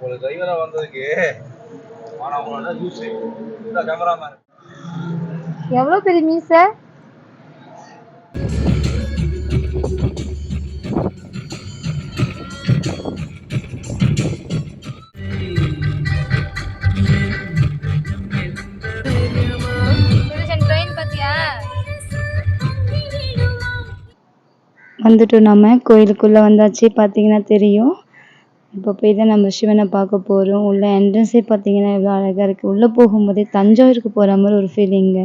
ஒரு டிரைவரா வந்ததுக்கு ஆனா உங்களோட யூஸ் இந்த கேமராமேன் எவ்வளோ பெரிய மீசை? ட்ரெயின் பார்த்தியா வந்துட்டோம் நம்ம. கோயிலுக்குள்ளே வந்தாச்சு பார்த்தீங்கன்னா தெரியும். இப்போ போய் தான் நம்ம சிவனை பார்க்க போகிறோம் உள்ள என்ட்ரன்ஸே பார்த்தீங்கன்னா எவ்வளோ அழகாக இருக்குது உள்ளே போகும்போதே தஞ்சாவூருக்கு போகிற மாதிரி ஒரு ஃபீலிங்கு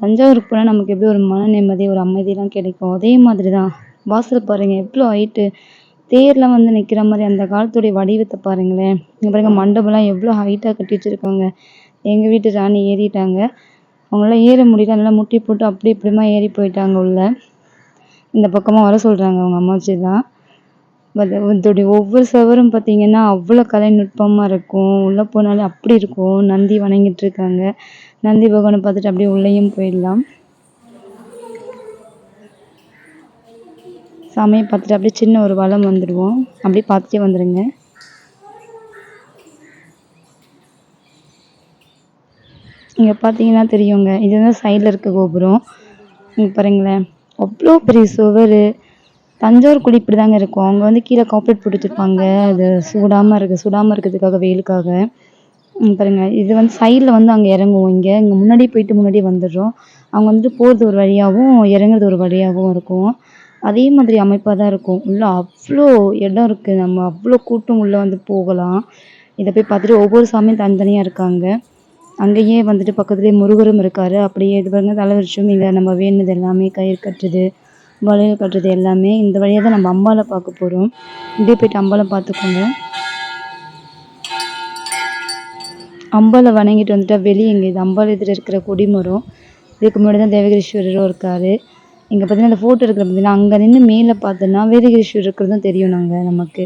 தஞ்சாவூருக்கு போனால் நமக்கு எப்படி ஒரு மன நிம்மதி ஒரு அமைதியெலாம் கிடைக்கும். அதே மாதிரி தான் வாசல் பாருங்கள் எவ்வளோ ஹைட்டு தேர்லாம் வந்து நிற்கிற மாதிரி அந்த காலத்துடைய வடிவத்தை பாருங்களேன். இங்கே மண்டபம்லாம் எவ்வளோ ஹைட்டாக கட்டி வச்சுருக்காங்க. எங்கள் வீட்டு ராணி ஏறிட்டாங்க. அவங்களால ஏற முடியல. நல்லா முட்டி போட்டு அப்படி இப்படிமா ஏறி போயிட்டாங்க உள்ள. இந்த பக்கமாக வர சொல்கிறாங்க அவங்க அம்மாச்சி தான் அதோடைய ஒவ்வொரு சுவரும் பார்த்தீங்கன்னா அவ்வளோ கலைநுட்பமாக இருக்கும். உள்ளே போனாலே அப்படி இருக்கும். நந்தி வணங்கிட்டு இருக்காங்க. நந்தி பகவானை பார்த்துட்டு அப்படியே உள்ளேயும் போயிடலாம். சாமியை பார்த்துட்டு அப்படியே சின்ன ஒரு வளம் வந்துடுவோம். அப்படியே பார்த்துட்டே வந்துடுங்க இங்கே பார்த்தீங்கன்னா தெரியுங்க. இதுதான் சைடில் இருக்க கோபுரம். இங்கே பாருங்களேன். அவ்வளோ பெரிய சுவர். தஞ்சாவூர் குடி இப்படி தாங்க இருக்கும். அவங்க வந்து கீழே கார்பரேட் போட்டு வச்சுருப்பாங்க அது சூடாமல் இருக்க சுடாமல் இருக்கிறதுக்காக வெயிலுக்காக. இங்க பாருங்க. இது வந்து சைடில் வந்து அங்கே இறங்குவோம் இங்கே. இங்கே முன்னாடி போயிட்டு முன்னாடி வந்துடுறோம். அவங்க வந்துட்டு போகிறது ஒரு வழியாகவும் இறங்குறது ஒரு வழியாகவும் இருக்கும். அதே மாதிரி அமைப்பாக தான் இருக்கும். உள்ளே அவ்வளோ இடம் இருக்குது நம்ம அவ்வளோ கூட்டம் உள்ளே வந்து போகலாம். இதை போய் பார்த்துட்டு ஒவ்வொரு சாமியும் தனித்தனியாக இருக்காங்க. அங்கேயே வந்துட்டு பக்கத்துலேயே முருகரும் இருக்கார். அப்படியே இது பாருங்க தலைவரிச்சும் இங்கே நம்ம வேணுனது எல்லாமே கயிறு கட்டுறது. வளையல் கட்டுறது எல்லாமே இந்த வழியாக தான் நம்ம அம்பாவை பார்க்க போகிறோம் இப்படியே போயிட்டு அம்பாவை பார்த்துக்கோங்க. அம்பாவை வணங்கிட்டு வந்துட்டா வெளியே இங்கே இது அம்பாள் எதிர இருக்கிற கொடிமரம். இதுக்கு முன்னாடி தான் தேவகிரீஸ்வரரும் இருக்கார். இங்கே பார்த்தீங்கன்னா அந்த ஃபோட்டோ இருக்கிற பார்த்தீங்கன்னா அங்கே நின்று மேலே பார்த்தோன்னா வேதகிரீஸ்வரர் இருக்கிறதும் தெரியும் நாங்கள் நமக்கு.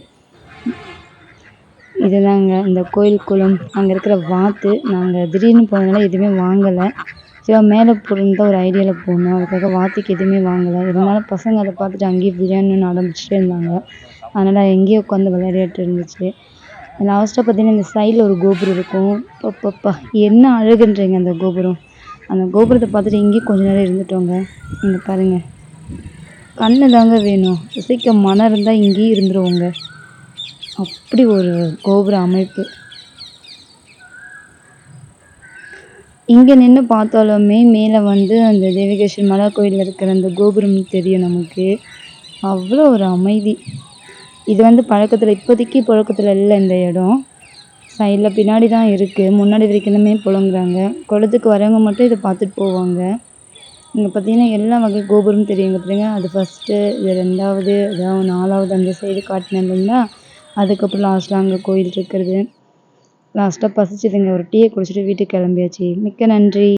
இதுதாங்க இந்த கோயில் குளம். அங்கே இருக்கிற வாத்து. நாங்கள் திடீர்னு போனதுனால எதுவுமே வாங்கலை. சரி மேலே போகணுன்னு தான் ஒரு ஐடியாவில் போனோம் அதுக்காக வாத்திக்கு எதுவுமே வாங்கலை. இருந்தாலும் பசங்க அதை பார்த்துட்டு அங்கேயே விளையாடணும்னு ஆரம்பிச்சுட்டே இருந்தாங்க. அதனால் அங்கேயே உட்காந்து விளையாடிட்டு இருந்துச்சு. லாஸ்ட்டாக பார்த்தீங்கன்னா இந்த சைடில் ஒரு கோபுரம் இருக்கும். அப்பப்பா என்ன அழகுன்றீங்க அந்த கோபுரம். அந்த கோபுரத்தை பார்த்துட்டு இங்கேயே கொஞ்ச நேரம் இருந்துட்டோங்க. இங்கே பாருங்கள் கண்ணு தாங்க வேணும். இசைக்க மனம் இருந்தால் இங்கேயே இருந்துருவோங்க. அப்படி ஒரு கோபுர அமைப்பு. இங்கே நின்று பார்த்தாலுமே மேலே வந்து அந்த தேவிகேஸ்வரி மலை கோயிலில் இருக்கிற அந்த கோபுரம் தெரியும் நமக்கு. அவ்வளோ ஒரு அமைதி. இது வந்து பழக்கத்தில் இப்போதைக்கு பழக்கத்தில் இல்லை இந்த இடம். சைடில் பின்னாடி தான் இருக்குது முன்னாடி வரைக்குமே புழங்குறாங்க குளத்துக்கு வரவங்க மட்டும் இதை பார்த்துட்டு போவாங்க. இங்கே பார்த்தீங்கன்னா எல்லா வகை கோபுரம் தெரியும். இங்கே அது ஃபஸ்ட்டு இது ரெண்டாவது அதாவது நாலாவது அந்த சைடு காட்டினேன் இல்லைங்களா அதுக்கப்புறம் லாஸ்ட்டில் அங்கே கோயில் இருக்கிறது. லாஸ்ட்டாக பசிச்சுதுங்க. ஒரு டீயை குடிச்சுட்டு வீட்டுக்கு கிளம்பியாச்சு. மிக்க நன்றி.